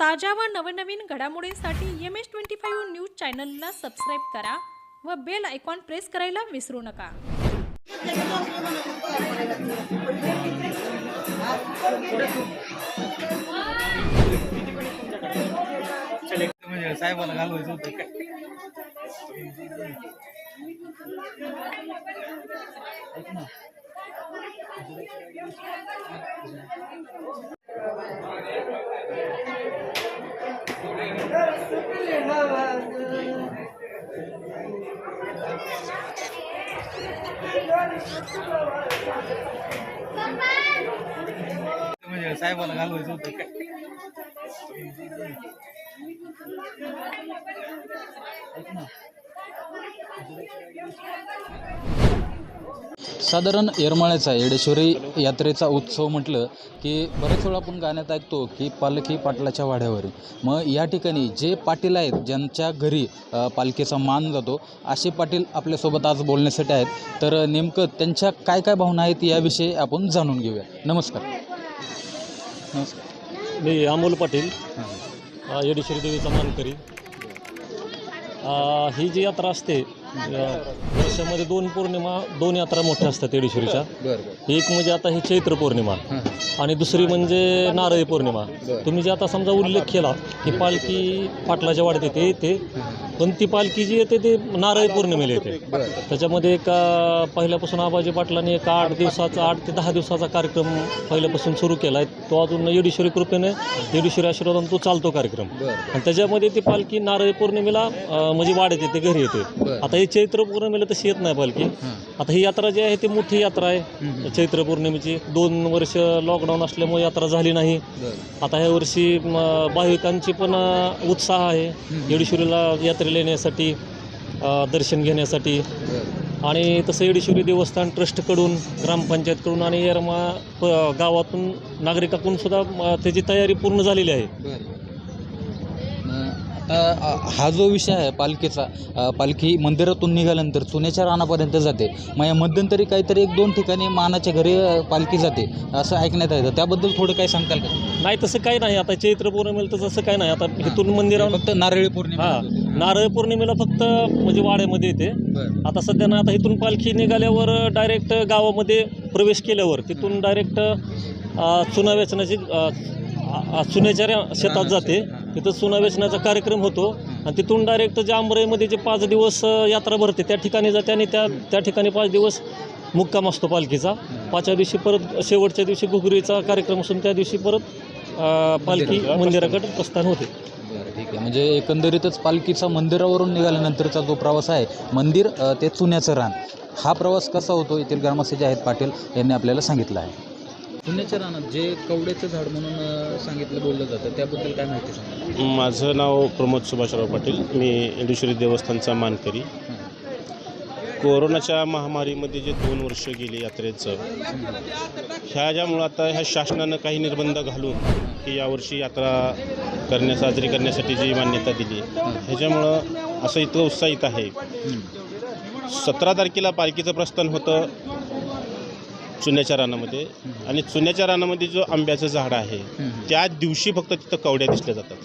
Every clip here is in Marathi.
ताज्या व नवनवीन घडामोडींसाठी M S twenty five news चॅनलला सबस्क्राईब करा व बेल आयकॉन प्रेस करायला विसरू नका. साहेबाला घालवायचं होतं काय म्हणजे साहेबाला घालवायचं होतं काय साधारण येरमाळ्याचा येडेश्वरी यात्रेचा उत्सव म्हटलं की बरेच वेळा आपण गाण्यात ऐकतो की पालखी पाटलाच्या वाड्यावरी. मग या ठिकाणी जे पाटील आहेत ज्यांच्या घरी पालखीचा मान जातो असे पाटील आपल्यासोबत आज बोलण्यासाठी आहेत. तर नेमकं त्यांच्या काय काय भावना आहेत याविषयी आपण जाणून घेऊया. नमस्कार. नमस्कार. मी अमोल पाटील येडेश्वरी देवीचा मानकरी. ही जी यात्रा असते वर्षामध्ये दोन पौर्णिमा दोन यात्रा मोठ्या असतात येडेश्वरीच्या. एक म्हणजे आता ही चैत्र पौर्णिमा आणि दुसरी म्हणजे नारळी पौर्णिमा. तुम्ही जे आता समजा उल्लेख केला की पालखी पाटलाच्या वाड्यात येते येते. पण ती पालखी जी येते ते नारळी पौर्णिमेला येते. त्याच्यामध्ये एक पहिल्यापासून आबाजी पाटलांनी एक आठ दिवसाचा आठ ते दहा दिवसाचा कार्यक्रम पहिल्यापासून सुरू केला आहे तो अजून येडेश्वरी कृपेने येडेश्वरी आशीर्वादाने तो चालतो कार्यक्रम. आणि त्याच्यामध्ये ती पालखी नारळी पौर्णिमेला म्हणजे वाड्यात येते घरी येते. आता ही चैत्र पौर्णिमेला तशी येत नाही पालखी. आता ही यात्रा जी आहे ती मोठी यात्रा आहे. चैत्र पौर्णिमेची दोन वर्ष लॉकडाऊन असल्यामुळे यात्रा झाली नाही. आता ह्या वर्षी भाविकांची पण उत्साह आहे. येडेश्वरीला यात्रेला येण्यासाठी लेण्यासाठी दर्शन घेण्यासाठी. आणि तसं येडेश्वरी देवस्थान ट्रस्टकडून ग्रामपंचायतकडून आणि येरमा प- गावातून नागरिकाकडून सुद्धा त्याची तयारी पूर्ण झालेली आहे. हा जो विषय आहे पालखीचा पालखी मंदिरातून निघाल्यानंतर चुन्याच्या रानापर्यंत जाते. मग या मध्यंतरी काहीतरी एक दोन ठिकाणी मानाच्या घरी पालखी जाते असं ऐकण्यात येतं. त्याबद्दल थोडं काय सांगताल का? नाही तसं काही नाही. आता चैत्र पौर्णिमेला तर तसं काही नाही. आता इथून मंदिरावर फक्त नारळी पौर्णिमा. हा नारळ पौर्णिमेला फक्त म्हणजे वाड्यामध्ये येते. आता सध्या ना आता इथून पालखी निघाल्यावर डायरेक्ट गावामध्ये प्रवेश केल्यावर तिथून डायरेक्ट चुना वेचण्याची अ, चुन्याच्या शेतात जाते. तिथं चुना वेचण्याचा कार्यक्रम होतो. आणि तिथून डायरेक्ट जे आंबराईमध्ये जे पाच दिवस यात्रा भरते त्या ठिकाणी जाते आणि त्या त्या ठिकाणी पाच दिवस मुक्काम असतो पालखीचा. पाचव्या दिवशी परत शेवटच्या दिवशी घुगरीचा कार्यक्रम असून त्या दिवशी परत पालखी मंदिराकडे प्रस्थान होते. ठीक आहे. म्हणजे एकंदरीतच पालखीचा मंदिरावरून निघाल्यानंतरचा जो प्रवास आहे मंदिर ते चुन्याचं रान. हा प्रवास कसा होतो? येथील ग्रामस्थ जे आहेत पाटील यांनी आपल्याला सांगितलं आहे. पुण्याच्या रानात जे कवड्याचं झाड म्हणून सांगितलं बोललं जातं त्याबद्दल काय माहिती सांगा माझं नाव प्रमोद सुभाषराव पाटील. मी इंडुश्वरी देवस्थानचा मानकरी. कोरोनाच्या महामारीमध्ये जे दोन वर्ष गेली यात्रेचं ह्या ज्यामुळं आता ह्या शासनानं काही निर्बंध घालून की यावर्षी यात्रा करण्या साजरी करण्यासाठी जी मान्यता दिली ह्याच्यामुळं असं इतकं उत्साहित आहे. सतरा तारखेला पालखीचं प्रस्थान होतं. चुन्याच्या रानामध्ये. आणि चुन्याच्या रानामध्ये जो आंब्याचं झाड आहे त्या दिवशी फक्त तिथं कवड्या दिसल्या जातात.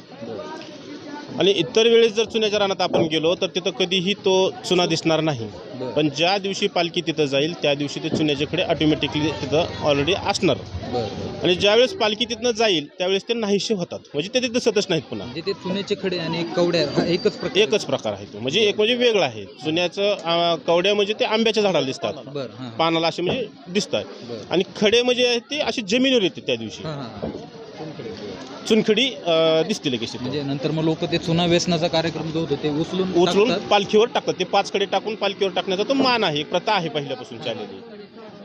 आणि इतर वेळेस जर चुन्याच्या रानात आपण गेलो तर तिथं कधीही तो चुना दिसणार नाही. पण ज्या दिवशी पालखी तिथं जाईल त्या दिवशी ते चुन्याच्या कडे ऑटोमॅटिकली तिथं ऑलरेडी असणार. बरं. आणि ज्यावेळेस पालखी तिथनं जाईल त्यावेळेस ते नाहीसे होतात. म्हणजे ते तिथं दिसतच नाहीत पुन्हा. म्हणजे ते चुन्याचे खडे आणि कवड्या हा एकच प्रकार. एकच प्रकार आहे तो. म्हणजे एक म्हणजे वेगळा आहे. चुन्याचं अं, कवड्या म्हणजे ते आंब्याच्या झाडाला दिसतात. बरं हां. पानाला असे म्हणजे दिसतात. बरं. आणि खडे म्हणजे ते असे जमिनीवर येते त्या दिवशी. हां हां. चुनखडी अं, दिसतील कशी म्हणजे नंतर मग लोक ते चुना वेचण्याचा कार्यक्रम जो होतो ते उचलून उचलून टाकतात. पालखीवर टाकतात. ते पाच कडे टाकून पालखीवर टाकण्याचा तो मान आहे एक प्रथा आहे पहिल्यापासून चाललेली.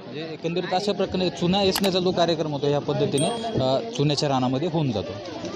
म्हणजे एकंदरीत अशा प्रकारे चुना वेचण्याचा जो कार्यक्रम होतो ह्या पद्धतीने अ, चुन्याच्या रानामध्ये होऊन जातो.